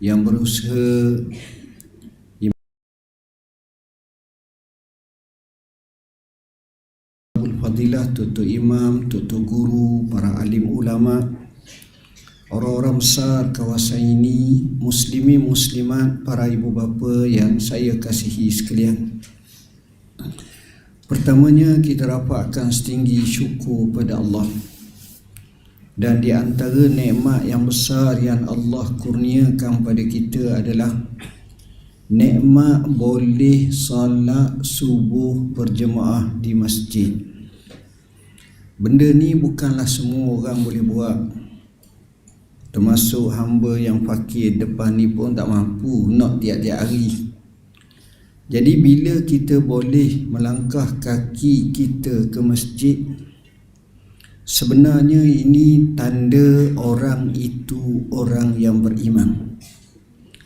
yang berusaha Fadilah, tutu imam, tutu guru, para alim ulama, orang-orang besar kawasan ini, muslimi muslimat, para ibu bapa yang saya kasihi sekalian. Pertamanya kita rapatkan setinggi syukur pada Allah. Dan di antara nikmat yang besar yang Allah kurniakan pada kita adalah nikmat boleh salat subuh berjemaah di masjid. Benda ni bukanlah semua orang boleh buat. Termasuk hamba yang fakir depan ni pun tak mampu nak tiap-tiap hari. Jadi bila kita boleh melangkah kaki kita ke masjid Sebenarnya ini tanda orang itu orang yang beriman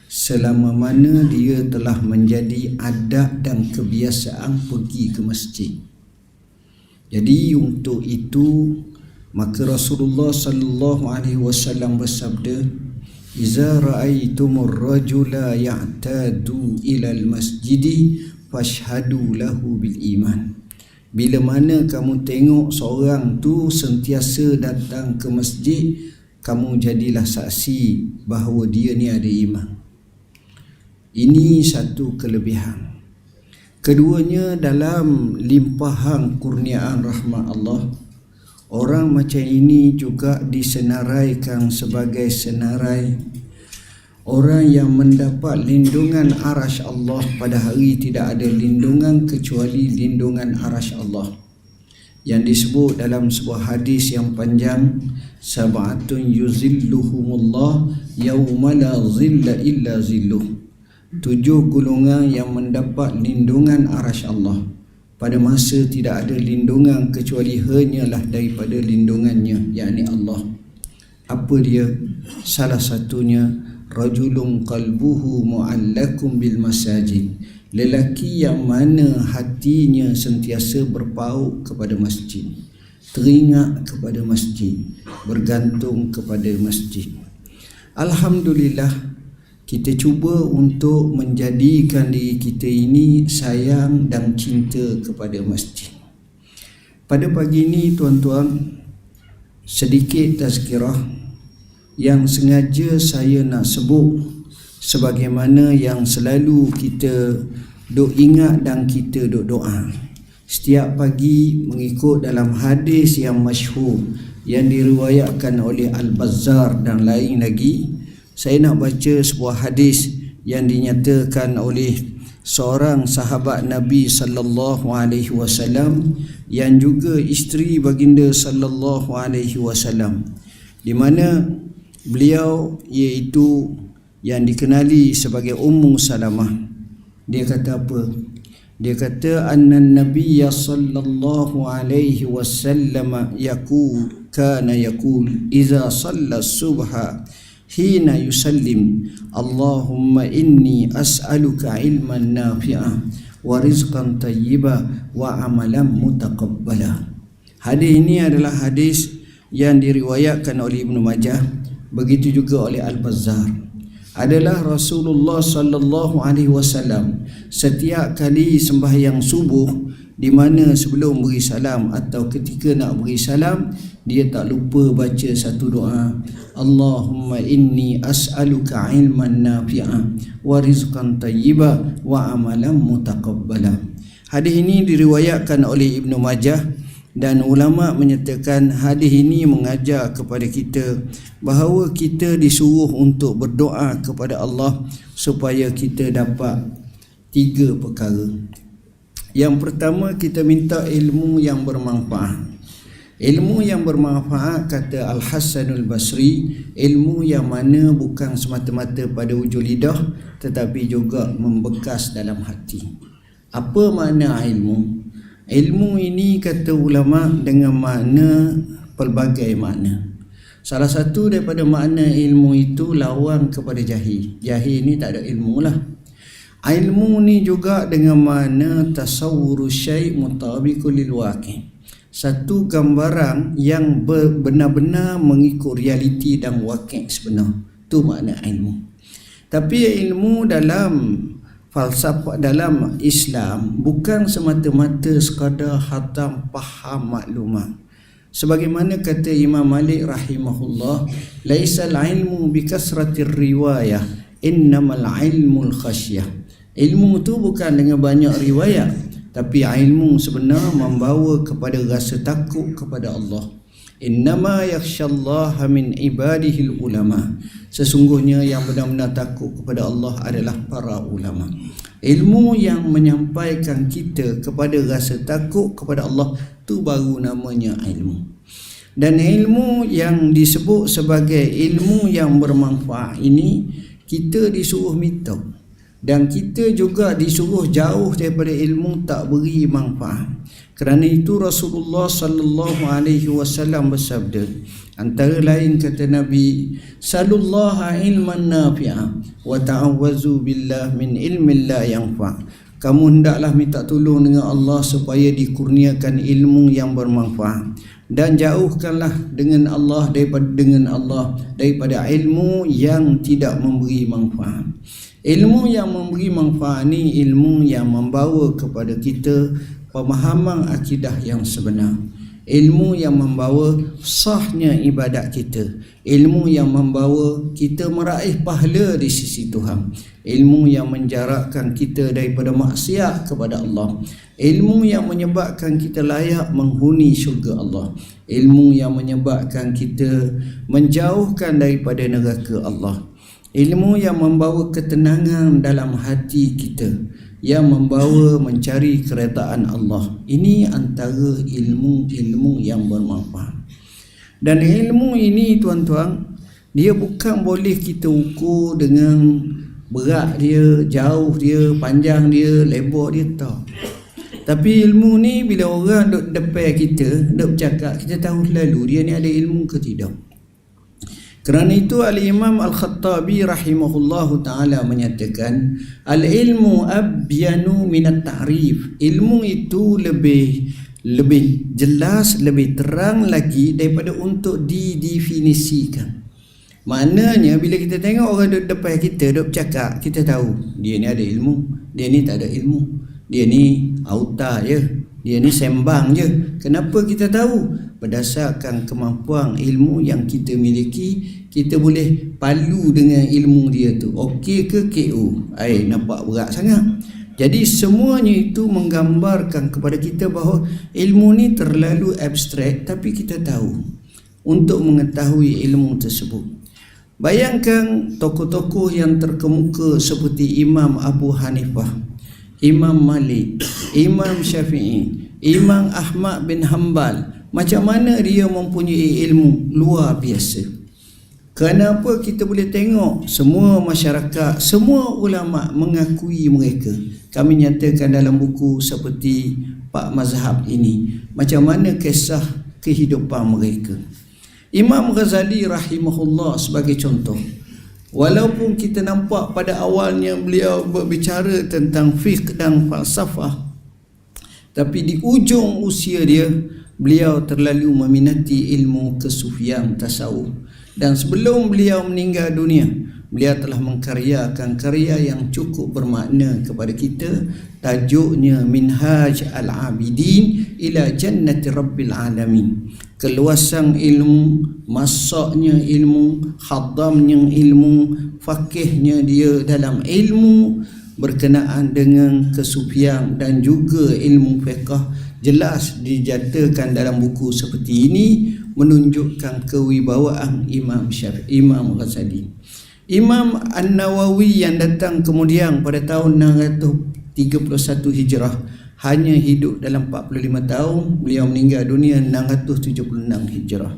Selama mana dia telah menjadi adat dan kebiasaan pergi ke masjid Jadi untuk itu maka Rasulullah sallallahu alaihi wasallam bersabda Iza ra'aitumur rajula ya'tadu ilal masjidi fashhadu lahu bil iman. Bila mana kamu tengok seorang tu sentiasa datang ke masjid, kamu jadilah saksi bahawa dia ni ada iman. Ini satu kelebihan. Keduanya dalam limpahan kurniaan rahmat Allah, Orang macam ini juga disenaraikan sebagai senarai Orang yang mendapat lindungan arash Allah pada hari tidak ada lindungan kecuali lindungan arash Allah. Yang disebut dalam sebuah hadis yang panjang Sab'atun yuzilluhumullah yawma la zilla illa zilluh. Tujuh gulungan yang mendapat lindungan arash Allah. Pada masa tidak ada lindungan kecuali hanyalah daripada lindungannya yakni Allah. Apa dia? Salah satunya rajulun qalbuhu muallakum bil masajid. Lelaki yang mana hatinya sentiasa berpaut kepada masjid teringat kepada masjid bergantung kepada masjid. Alhamdulillah kita cuba untuk menjadikan diri kita ini sayang dan cinta kepada masjid. Pada pagi ini tuan-tuan sedikit tazkirah yang sengaja saya nak sebut sebagaimana yang selalu kita duk ingat dan kita duk doa. Setiap pagi mengikut dalam hadis yang masyhur yang diriwayatkan oleh Al-Bazzar dan lain lagi saya nak baca sebuah hadis yang dinyatakan oleh seorang sahabat Nabi sallallahu alaihi wasallam yang juga isteri baginda sallallahu alaihi wasallam di mana beliau iaitu yang dikenali sebagai Ummu Salamah. Dia kata apa? Dia kata anna nabiy sallallahu alaihi wasallam yaqul kana yaqul idza shalla subha hina yusallim Allahumma inni as'aluka ilman nafi'a wa rizqan tayyiba wa amalan mutaqabbala. Hadis ini adalah hadis yang diriwayatkan oleh Ibnu Majah begitu juga oleh Al-Bazzar. Adalah Rasulullah sallallahu alaihi wasallam setiap kali sembahyang subuh di mana sebelum beri salam atau ketika nak beri salam dia tak lupa baca satu doa. Allahumma inni as'aluka ilman nafi'a wa rizqan tayyiba wa amalan mutaqabbala. Hadis ini diriwayatkan oleh Ibnu Majah dan ulama menyatakan hadis ini mengajar kepada kita bahawa kita disuruh untuk berdoa kepada Allah supaya kita dapat tiga perkara yang pertama kita minta ilmu yang bermanfaat. Ilmu yang bermanfaat kata Al-Hasanul Basri, ilmu yang mana bukan semata-mata pada wujud lidah tetapi juga membekas dalam hati. Apa makna ilmu? Ilmu ini kata ulama dengan makna pelbagai makna. Salah satu daripada makna ilmu itu lawan kepada jahil. Jahil ini tak ada ilmu lah. Ilmu ni juga dengan mana tasawwuru syai' mutabiqul lil. Satu gambaran yang benar-benar mengikut realiti dan waqi' sebenar. Tu makna ilmu. Tapi ilmu dalam falsafah dalam Islam bukan semata-mata sekadar hatam faham maklumat. Sebagaimana kata Imam Malik rahimahullah, "Laisal ilmu bi kasratir riwayah, innamal ilmul khasyah." Ilmu tu bukan dengan banyak riwayat, tapi ilmu sebenar membawa kepada rasa takut kepada Allah. Innama yakhshallaha min ibadihi ulama. Sesungguhnya yang benar-benar takut kepada Allah adalah para ulama. Ilmu yang menyampaikan kita kepada rasa takut kepada Allah tu baru namanya ilmu. Dan ilmu yang disebut sebagai ilmu yang bermanfaat ini kita disuruh minta dan kita juga disuruh jauh daripada ilmu tak beri manfaat. Kerana itu Rasulullah sallallahu alaihi wasallam bersabda antara lain kata Nabi sallallahu ilman nafi'a wa ta'awwazu billah min ilmin la yanfa. Kamu hendaklah minta tolong dengan Allah supaya dikurniakan ilmu yang bermanfaat dan jauhkanlah dengan Allah daripada dengan Allah daripada ilmu yang tidak memberi manfaat. Ilmu yang memberi manfaat ni ilmu yang membawa kepada kita pemahaman akidah yang sebenar. Ilmu yang membawa sahnya ibadat kita. Ilmu yang membawa kita meraih pahala di sisi Tuhan. Ilmu yang menjarakkan kita daripada maksiat kepada Allah. Ilmu yang menyebabkan kita layak menghuni syurga Allah. Ilmu yang menyebabkan kita menjauhkan daripada neraka Allah ilmu yang membawa ketenangan dalam hati kita yang membawa mencari keredaan Allah. Ini antara ilmu-ilmu yang bermanfaat. Dan ilmu ini tuan-tuan dia bukan boleh kita ukur dengan berat dia, jauh dia, panjang dia, lebar dia tak. Tapi ilmu ni bila orang duduk depan kita, duduk bercakap, kita tahu lalu dia ni ada ilmu ke tidak. Kerana itu Al-Imam Al-Khattabi rahimahullahu taala menyatakan al-ilmu abyanu min at-ta'rif. Ilmu itu lebih lebih jelas, lebih terang lagi daripada untuk didefinisikan. Maknanya bila kita tengok orang duduk depan kita duduk bercakap, kita tahu dia ni ada ilmu, dia ni tak ada ilmu. Dia ni auta je, dia ni sembang je. Kenapa kita tahu? Berdasarkan kemampuan ilmu yang kita miliki, kita boleh palu dengan ilmu dia tu. Okey ke KO? Ai nampak berat sangat. Jadi semuanya itu menggambarkan kepada kita bahawa ilmu ni terlalu abstrak tapi kita tahu untuk mengetahui ilmu tersebut. Bayangkan tokoh-tokoh yang terkemuka seperti Imam Abu Hanifah, Imam Malik, Imam Syafi'i, Imam Ahmad bin Hanbal. Macam mana dia mempunyai ilmu? Luar biasa. Kenapa kita boleh tengok semua masyarakat semua ulama mengakui mereka? Kami nyatakan dalam buku seperti Pak Mazhab ini macam mana kisah kehidupan mereka. Imam Ghazali rahimahullah sebagai contoh Walaupun kita nampak pada awalnya beliau berbicara tentang fiqh dan falsafah Tapi di ujung usia dia Beliau terlalu meminati ilmu kesufian tasawuf. Dan sebelum beliau meninggal dunia Beliau telah mengkaryakan karya yang cukup bermakna kepada kita Tajuknya Minhaj Al-Abidin ila Jannati Rabbil Alamin. Keluasan ilmu, masaknya ilmu, khadamnya ilmu, fakihnya dia dalam ilmu berkenaan dengan kesufian dan juga ilmu fiqh jelas dijatakan dalam buku seperti ini menunjukkan kewibawaan Imam Syafi'i Imam Ghazali Imam An-Nawawi yang datang kemudian pada tahun 631 Hijrah hanya hidup dalam 45 tahun beliau meninggal dunia 676 hijrah.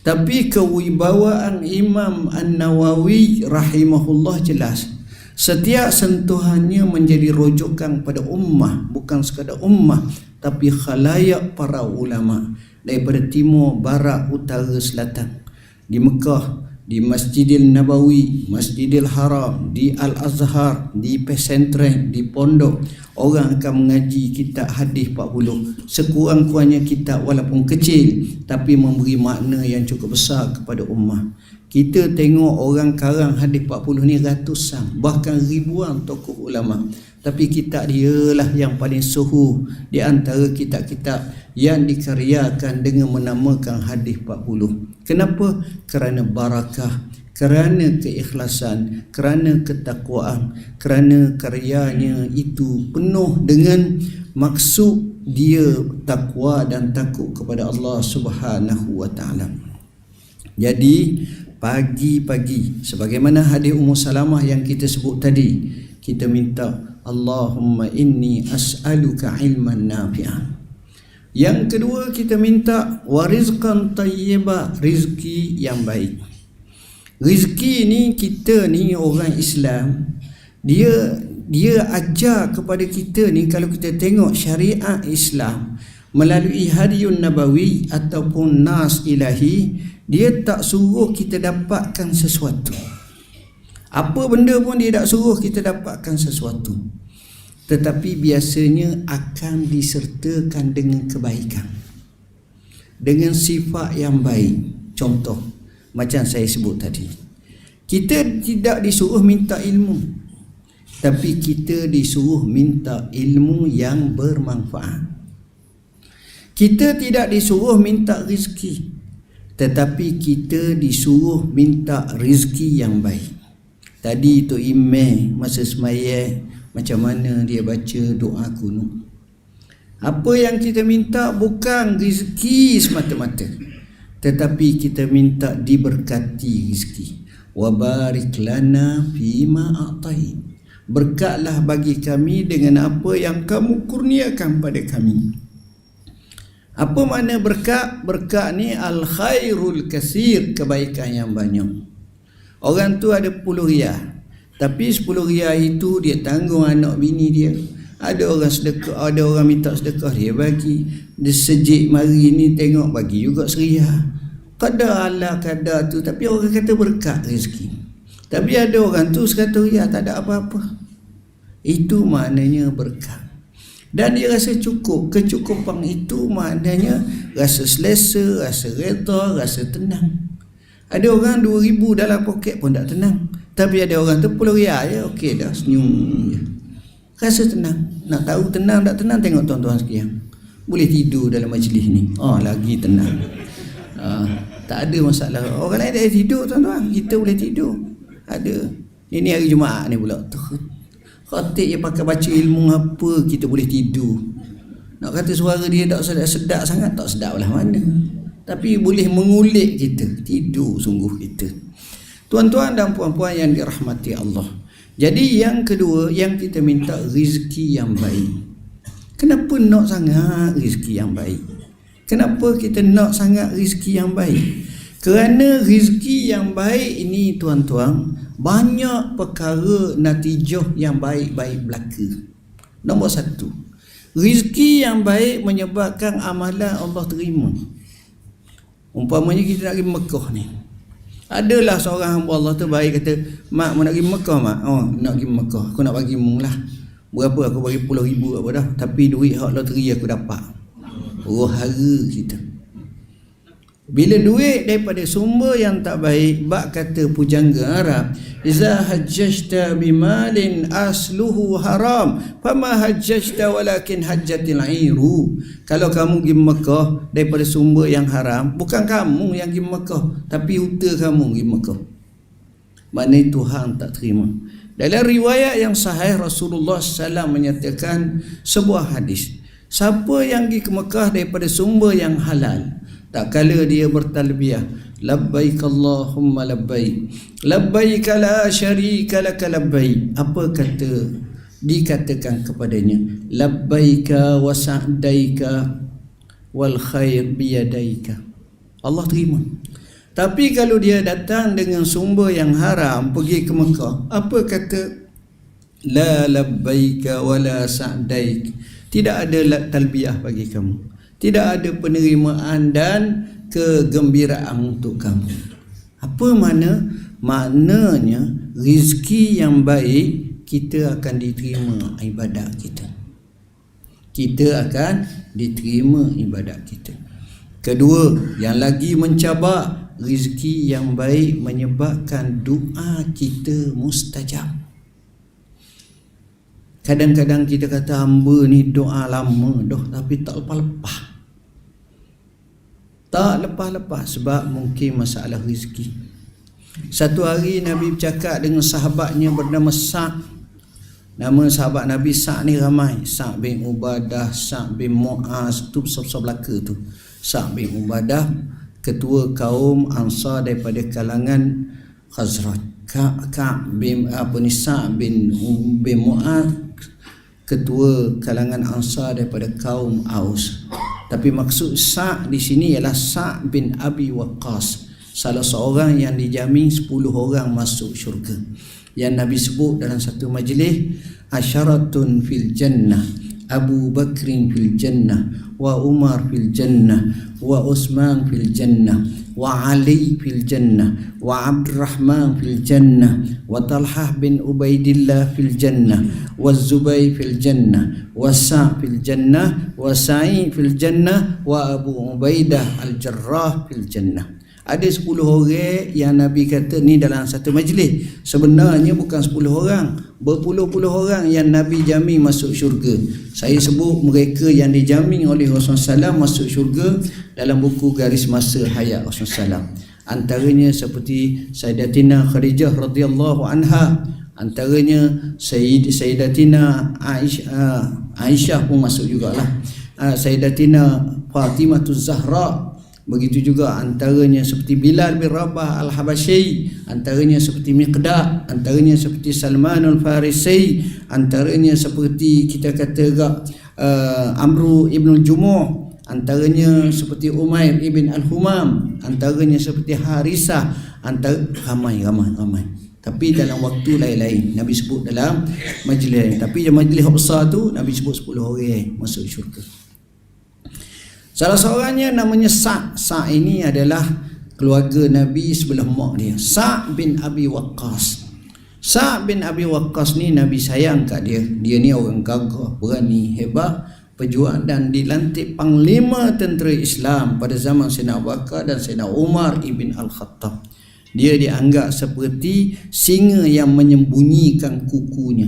Tapi kewibawaan Imam An-Nawawi rahimahullah jelas setiap sentuhannya menjadi rujukan pada ummah bukan sekadar ummah tapi khalayak para ulama daripada timur barat utara selatan. Di Mekah di Masjidil Nabawi, Masjidil Haram, di Al-Azhar, di pesantren, di pondok, orang akan mengaji kitab hadis 40. Sekurang-kurangnya kitab walaupun kecil tapi memberi makna yang cukup besar kepada ummah. kita tengok orang karang hadis 40 ni ratusan bahkan ribuan tokoh ulama tapi kitab dia lah yang paling suhu di antara kitab-kitab yang dikaryakan dengan menamakan hadis 40 kenapa? Kerana barakah kerana keikhlasan kerana ketakwaan kerana karyanya itu penuh dengan maksud dia takwa dan takut kepada Allah Subhanahu wa taala. Jadi pagi-pagi sebagaimana hadis Ummu Salamah yang kita sebut tadi kita minta Allahumma inni as'aluka ilman nafi'an yang kedua kita minta warizqan tayyiba rizki yang baik. Rizki ni kita ni orang Islam dia dia ajar kepada kita ni kalau kita tengok syariat Islam melalui hadiyun nabawi ataupun nas ilahi dia tak suruh kita dapatkan sesuatu apa benda pun dia tak suruh kita dapatkan sesuatu. Tetapi biasanya akan disertakan dengan kebaikan. Dengan sifat yang baik. Contoh macam saya sebut tadi. Kita tidak disuruh minta ilmu. Tapi kita disuruh minta ilmu yang bermanfaat. Kita tidak disuruh minta rezeki. Tetapi kita disuruh minta rezeki yang baik tadi itu email masa semaya macam mana dia baca doa kuno apa yang kita minta bukan rezeki semata-mata tetapi kita minta diberkati rezeki wa barik lana fima atai berkatlah bagi kami dengan apa yang kamu kurniakan pada kami apa makna berkat? Berkat ni al khairul kasir, kebaikan yang banyak. Orang tu ada puluh riyal. Tapi sepuluh riyal itu dia tanggung anak bini dia. Ada orang sedekah, ada orang minta sedekah dia bagi. Dia sejik mari ni tengok bagi juga seriyal. Kadar Allah kadar tu tapi orang kata berkat rezeki. Tapi ada orang tu sekata riyal tak ada apa-apa. Itu maknanya berkat dan dia rasa cukup kecukupan itu maknanya rasa selesa rasa reta rasa tenang ada orang 2000 dalam poket pun tak tenang. Tapi ada orang tu puluh riyal je okey dah senyum je. Rasa tenang. Nak tahu tenang tak tenang tengok tuan-tuan sekalian. Boleh tidur dalam majlis ni. Oh lagi tenang. Uh, tak ada masalah. Orang lain tak tidur tuan-tuan. Kita boleh tidur. Ada. Ini hari Jumaat ni pula. Khatib yang pakai baca ilmu apa kita boleh tidur. Nak kata suara dia tak sedap-sedap sangat tak sedap lah mana. Tapi boleh mengulik kita. Tidur sungguh kita. Tuan-tuan dan puan-puan yang dirahmati Allah. Jadi yang kedua yang kita minta rezeki yang baik. Kenapa nak sangat rezeki yang baik? Kenapa kita nak sangat rezeki yang baik? Kerana rezeki yang baik ini tuan-tuan banyak perkara natijah yang baik-baik berlaku. Nombor satu, rizki yang baik menyebabkan amalan Allah terima. Umpamanya kita nak pergi Mekah ni. Adalah seorang hamba Allah tu baik kata, Mak, mau nak pergi Mekah, Mak? Oh, nak pergi Mekah. Aku nak bagi mung lah. Berapa aku bagi puluh ribu apa dah. Tapi duit hak loteri aku dapat. Oh, hara kita. Bila duit daripada sumber yang tak baik, bak kata pujangga Arab, "Iza hajjajta bimalin asluhu haram, fama hajjajta walakin hajjatil airu." Kalau kamu pergi Mekah daripada sumber yang haram, bukan kamu yang pergi Mekah, tapi uta kamu pergi Mekah. Maknanya Tuhan tak terima. Dalam riwayat yang sahih Rasulullah SAW menyatakan sebuah hadis. Siapa yang pergi ke Mekah daripada sumber yang halal, tak kala dia bertalbiyah. Labbaik allahumma labbaik. Labbaik la syarika lak labbaik. Apa kata dikatakan kepadanya? Labbaika wa sa'daika wal khair biyadaika Allah terima. Tapi kalau dia datang dengan sumber yang haram pergi ke Mekah apa kata? La labbaika wa la sa'daik. Tidak ada talbiyah bagi kamu tidak ada penerimaan dan kegembiraan untuk kamu. Apa mana? Maknanya rizki yang baik kita akan diterima ibadat kita. Kita akan diterima ibadat kita. Kedua, yang lagi mencabar rezeki yang baik menyebabkan doa kita mustajab kadang-kadang kita kata hamba ni doa lama dah tapi tak lepas-lepas tak lepas-lepas sebab mungkin masalah rezeki. Satu hari Nabi bercakap dengan sahabatnya bernama Sa' Nama sahabat Nabi Sa' ni ramai. Sa' bin Ubadah, Sa' bin Mu'az Tu besar-besar belaka tu. Sa' bin Ubadah Ketua kaum Ansar daripada kalangan Khazraj. Ka' Ka' bin apa ni Sa' bin, bin Mu'az Ketua kalangan Ansar daripada kaum Aus Tapi maksud Sa' di sini ialah Sa' bin Abi Waqqas. Salah seorang yang dijamin 10 orang masuk syurga. Yang Nabi sebut dalam satu majlis asyaratun fil jannah Abu Bakrin fil jannah wa Umar fil jannah wa Utsman fil jannah wa Ali fil jannah wa Abdurrahman fil jannah wa Talhah bin Ubaidillah fil jannah wa Zubair fil jannah wa Sa' fil jannah wa Sa'id fil ada 10 orang yang Nabi kata ni dalam satu majlis. Sebenarnya bukan 10 orang berpuluh-puluh orang yang Nabi jamin masuk syurga. Saya sebut mereka yang dijamin oleh Rasulullah SAW masuk syurga dalam buku garis masa hayat Rasulullah SAW antaranya seperti Sayyidatina Khadijah radhiyallahu anha antaranya Sayyid Sayyidatina Aisyah Aisyah pun masuk jugalah. Ah, Sayyidatina Fatimah Zahra Begitu juga antaranya seperti Bilal bin Rabah Al-Habasyi, antaranya seperti Miqdad, antaranya seperti Salman Al-Farisi, antaranya seperti kita kata uh, Amru ibn Jumuh, antaranya seperti Umair ibn Al-Humam, antaranya seperti Harisah, antar ramai ramai ramai. Tapi dalam waktu lain-lain Nabi sebut dalam majlis. Tapi majlis besar tu Nabi sebut 10 orang masuk syurga. Salah seorangnya namanya Sa' Sa' ini adalah keluarga Nabi sebelah mak dia. Sa' bin Abi Waqqas. Sa' bin Abi Waqqas ni Nabi sayang kat dia. Dia ni orang gagah, berani, hebat Pejuang dan dilantik panglima tentera Islam Pada zaman Abu Bakar dan Sayyidina Umar ibn Al-Khattab. Dia dianggap seperti singa yang menyembunyikan kukunya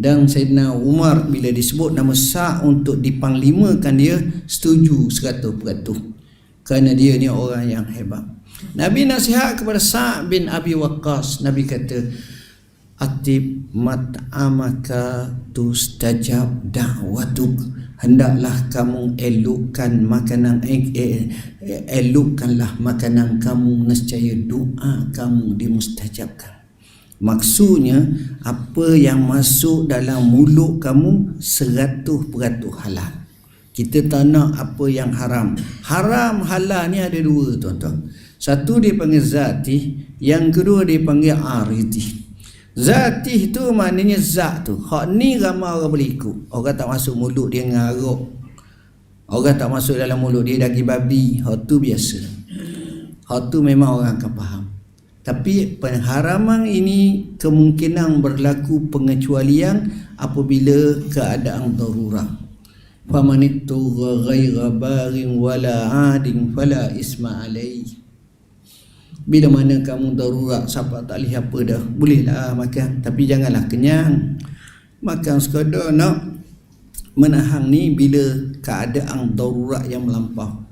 dan Sayyidina Umar bila disebut nama Sa' untuk dipanglimakan dia setuju 100% kerana dia ni orang yang hebat. Nabi nasihat kepada Sa' bin Abi Waqqas. Nabi kata Atib mat'amaka tustajab da'watuk. Hendaklah kamu elokkan makanan eh, eh, elokkanlah makanan kamu. Nescaya doa kamu dimustajabkan Maksudnya apa yang masuk dalam mulut kamu seratus peratus halal. Kita tak nak apa yang haram. Haram halal ni ada dua tuan-tuan. Satu dia panggil zati, yang kedua dia panggil aridi. Zati tu maknanya zat tu. Hak ni ramai orang boleh ikut. Orang tak masuk mulut dia ngaruk. Orang tak masuk dalam mulut dia daging babi. Hak tu biasa. Hak tu memang orang akan faham. Tapi pengharaman ini kemungkinan berlaku pengecualian apabila keadaan darurat. Faman ittugha ghaira barin wala adin fala isma alai. Bila mana kamu darurat siapa tak lihat apa dah, bolehlah makan tapi janganlah kenyang. Makan sekadar nak menahan ni bila keadaan darurat yang melampau.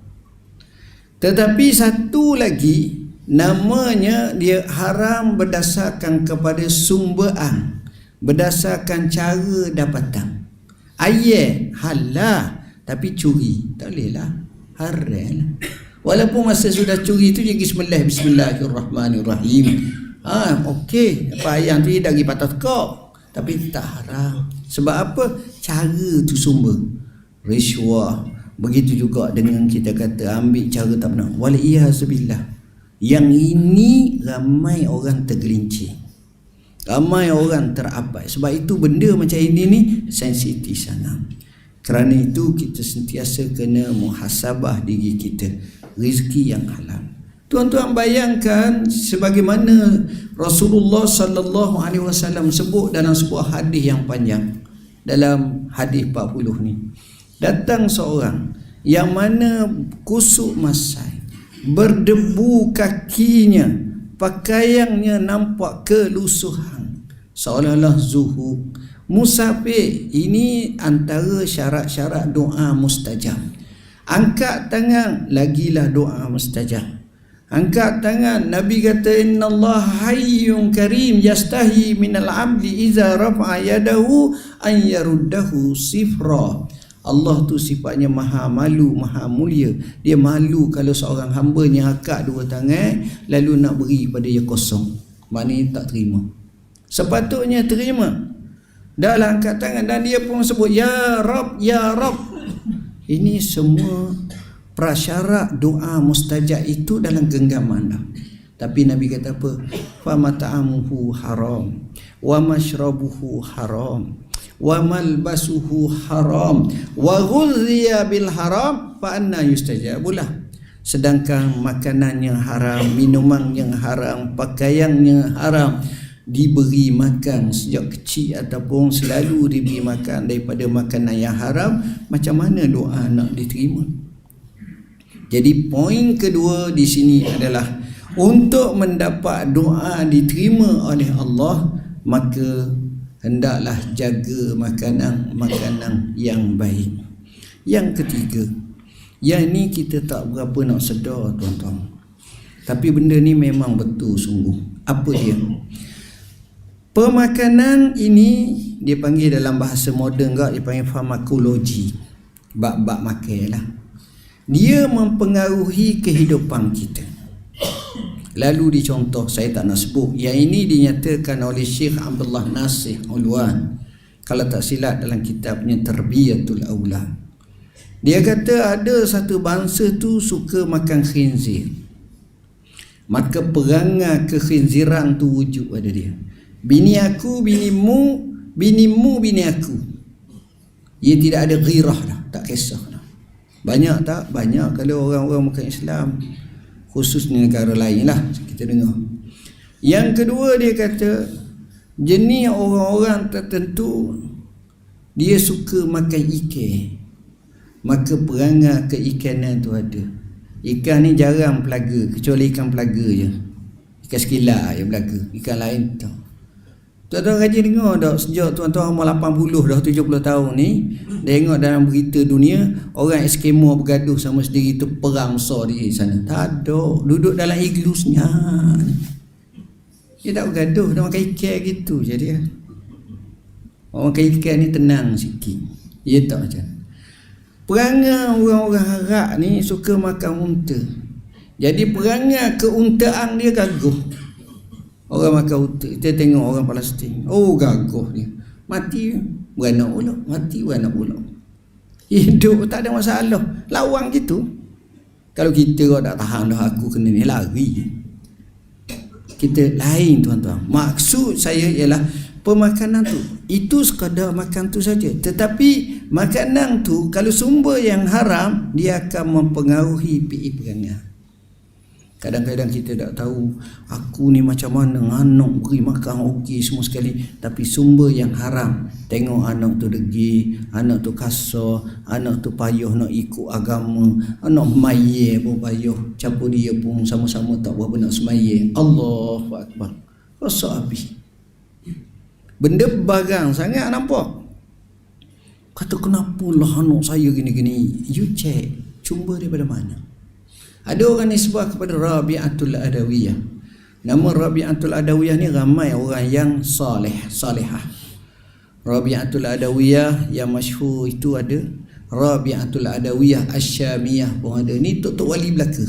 Tetapi satu lagi namanya dia haram berdasarkan kepada sumberan berdasarkan cara dapatan ayat halal tapi curi. Tak boleh lah. Haram. Walaupun masa sudah curi tu dia bismillah bismillahirrahmanirrahim. Ha okey. Apa ayam tu dari patah kau tapi tak haram. Sebab apa? Cara tu sumber riswah. Begitu juga dengan kita kata ambil cara tak benar. Wal iyaz yang ini ramai orang tergelincir. Ramai orang terabai. Sebab itu benda macam ini ni sensitif sana. Kerana itu kita sentiasa kena muhasabah diri kita. Rezeki yang halal. Tuan-tuan bayangkan sebagaimana Rasulullah sallallahu alaihi wasallam sebut dalam sebuah hadis yang panjang dalam hadis 40 ni. Datang seorang yang mana kusuk masai berdebu kakinya. Pakaiannya nampak kelusuhan. Seolah-olah zuhur. Musafir. Ini antara syarat-syarat doa mustajab. Angkat tangan lagilah doa mustajab. Angkat tangan. Nabi kata inna Allah hayyun karim yastahi minal abdi iza rafa'a yadahu an yaruddahu sifra Allah tu sifatnya maha malu, maha mulia. Dia malu kalau seorang hamba yang akak dua tangan lalu nak beri pada dia kosong. Maknanya tak terima. Sepatutnya terima. Dalam angkat tangan dan dia pun sebut ya Rab, ya Rab. Ini semua prasyarat doa mustajab itu dalam genggaman dah. Tapi Nabi kata apa? Fa mata'amuhu haram wa mashrabuhu haram wa malbasuhu haram wa ghudhiya bil haram fa anna yustajabulah. Sedangkan makanan yang haram, minuman yang haram, pakaian yang haram diberi makan sejak kecil ataupun selalu diberi makan daripada makanan yang haram, macam mana doa nak diterima? Jadi poin kedua di sini adalah untuk mendapat doa diterima oleh Allah maka hendaklah jaga makanan-makanan yang baik. Yang ketiga, yang ni kita tak berapa nak sedar tuan-tuan. Tapi benda ni memang betul sungguh. Apa dia? Pemakanan ini dia panggil dalam bahasa moden gak dia panggil farmakologi. Bab-bab makan lah dia mempengaruhi kehidupan kita lalu dicontoh saya tak nak sebut. Yang ini dinyatakan oleh Syekh Abdullah Nasih Ulwan. Kalau tak silap dalam kitabnya Terbiyatul Aulad dia kata ada satu bangsa tu suka makan khinzir. Maka perangai kekhinziran tu wujud pada dia. Bini aku binimu binimu bini aku. Ia tidak ada ghirah dah tak kisah dah banyak tak? Banyak kalau orang-orang bukan Islam Khusus negara lain lah Kita dengar. Yang kedua dia kata Jenis orang-orang tertentu Dia suka makan ikan. Maka perangai keikanan tu ada. Ikan ni jarang pelaga Kecuali ikan pelaga je. Ikan sekilar yang pelaga. Ikan lain tak Tuan-tuan rajin dengar tak sejak tuan-tuan umur 80 dah 70 tahun ni? Tengok dalam berita dunia Orang Eskimo bergaduh sama sendiri tu perang besar di sana. Tak ada. Duduk dalam iglusnya Dia tak bergaduh Dia makan ikan gitu je dia. Orang makan ikan ni tenang sikit. Ya tak macam Perangai orang-orang Arab ni suka makan unta. Jadi perangai keuntaan dia gaguh Orang makan utak Kita tengok orang Palestin. Oh gagah dia. Mati. Beranak pula. Mati beranak pula. Hidup tak ada masalah. Lawang gitu. Kalau kita kau tak tahan dah Aku kena ni lari. Kita lain tuan-tuan. Maksud saya ialah Pemakanan tu Itu sekadar makan tu saja. Tetapi Makanan tu Kalau sumber yang haram Dia akan mempengaruhi PI perangai Kadang-kadang kita tak tahu aku ni macam mana anak beri makan okey semua sekali tapi sumber yang haram. Tengok anak tu degi, anak tu kasar, anak tu payah nak ikut agama, anak maye pun payah, campur dia pun sama-sama tak berapa nak semaye. Allahu akbar. Rasa habis. Benda barang sangat nampak. Kata kenapa lah anak saya gini-gini? You check. Cumba daripada mana? Ada orang nisbah kepada Rabi'atul Adawiyah. Nama Rabi'atul Adawiyah ni ramai orang yang saleh, salihah. Rabi'atul Adawiyah yang masyhur itu ada Rabi'atul Adawiyah Asyamiyah pun ada. Ni tok-tok wali belaka.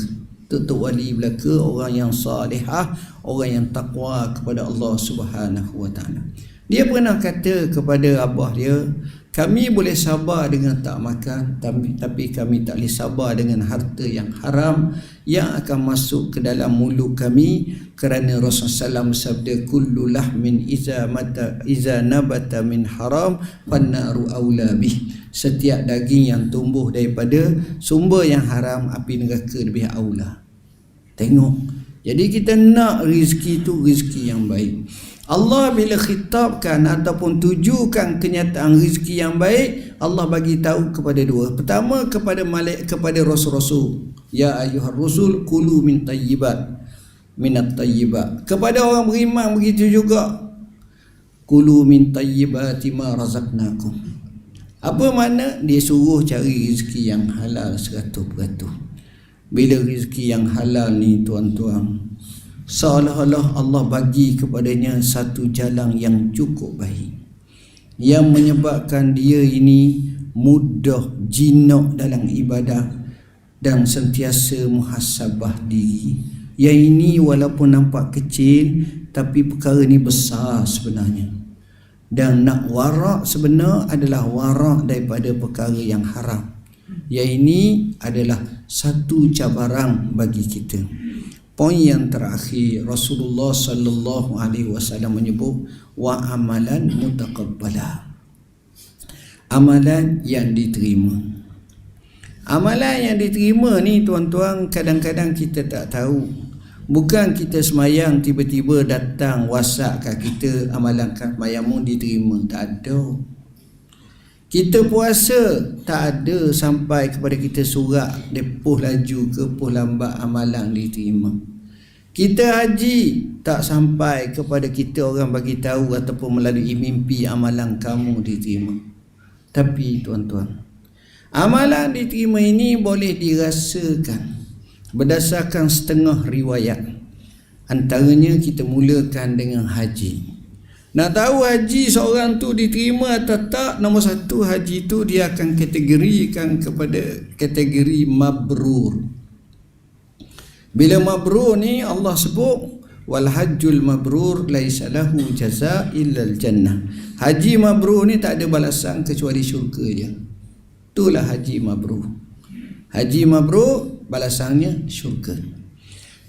Tok-tok wali belaka orang yang salihah, orang yang takwa kepada Allah Subhanahu wa taala. Dia pernah kata kepada abah dia, kami boleh sabar dengan tak makan tapi, tapi kami tak boleh sabar dengan harta yang haram yang akan masuk ke dalam mulut kami kerana Rasulullah SAW bersabda kullu lahmin iza mata iza nabata min haram fannaru aula bih. Setiap daging yang tumbuh daripada sumber yang haram api neraka lebih aula tengok. Jadi kita nak rezeki tu rezeki yang baik Allah bila khitabkan ataupun tujukan kenyataan rezeki yang baik Allah bagi tahu kepada dua. Pertama kepada malik kepada rasul-rasul. Ya ayuhar rusul kulu min tayyibat minat tayyibat. Kepada orang beriman begitu juga. Kulu min tayyibati ma razaqnakum. Apa makna? Dia suruh cari rezeki yang halal 100% bila rezeki yang halal ni tuan-tuan seolah-olah Allah bagi kepadanya satu jalan yang cukup baik. Yang menyebabkan dia ini mudah jinak dalam ibadah dan sentiasa muhasabah diri. Yang ini walaupun nampak kecil tapi perkara ni besar sebenarnya. Dan nak warak sebenar adalah warak daripada perkara yang haram. Yang ini adalah satu cabaran bagi kita Poin yang terakhir Rasulullah sallallahu alaihi wasallam menyebut wa amalan mutaqabbala. Amalan yang diterima. Amalan yang diterima ni tuan-tuan kadang-kadang kita tak tahu. Bukan kita semayang tiba-tiba datang WhatsApp kat kita amalan semayangmu diterima. Tak ada. Kita puasa tak ada sampai kepada kita surat depuh laju ke puh lambat amalan diterima. Kita haji tak sampai kepada kita orang bagi tahu ataupun melalui mimpi amalan kamu diterima. Tapi tuan-tuan, amalan diterima ini boleh dirasakan berdasarkan setengah riwayat. Antaranya kita mulakan dengan haji. Nak tahu haji seorang tu diterima atau tak Nombor satu haji tu dia akan kategorikan kepada kategori mabrur Bila mabrur ni Allah sebut Wal hajjul mabrur laisa lahu jaza illa jannah Haji mabrur ni tak ada balasan kecuali syurga je Itulah haji mabrur Haji mabrur balasannya syurga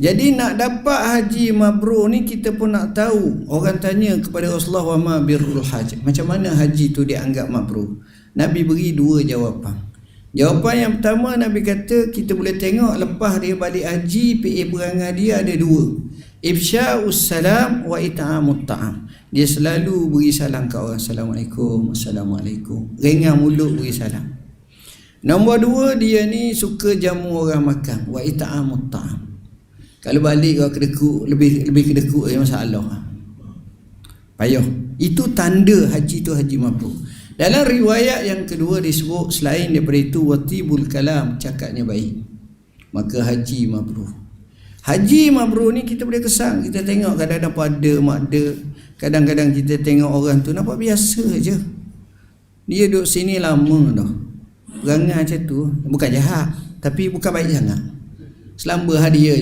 jadi nak dapat haji mabrur ni kita pun nak tahu. Orang tanya kepada Rasulullah wa ma birrul haj. Macam mana haji tu dianggap mabrur? Nabi beri dua jawapan. Jawapan yang pertama Nabi kata kita boleh tengok lepas dia balik haji PA perangai dia ada dua. Ifsya'us salam wa it'amut ta'am. Dia selalu beri salam ke orang. Assalamualaikum. Assalamualaikum. Ringan mulut beri salam. Nombor dua dia ni suka jamu orang makan. Wa it'amut ta'am. Kalau balik kau kedekut lebih lebih kedekut ya masalah. Payah. Itu tanda haji tu haji mabrur. Dalam riwayat yang kedua disebut selain daripada itu watibul kalam cakapnya baik. Maka haji mabrur. Haji mabrur ni kita boleh kesan kita tengok kadang-kadang pada makda kadang-kadang kita tengok orang tu nampak biasa aja. Dia duduk sini lama dah. Perangai macam tu bukan jahat tapi bukan baik sangat. Selamba hadiah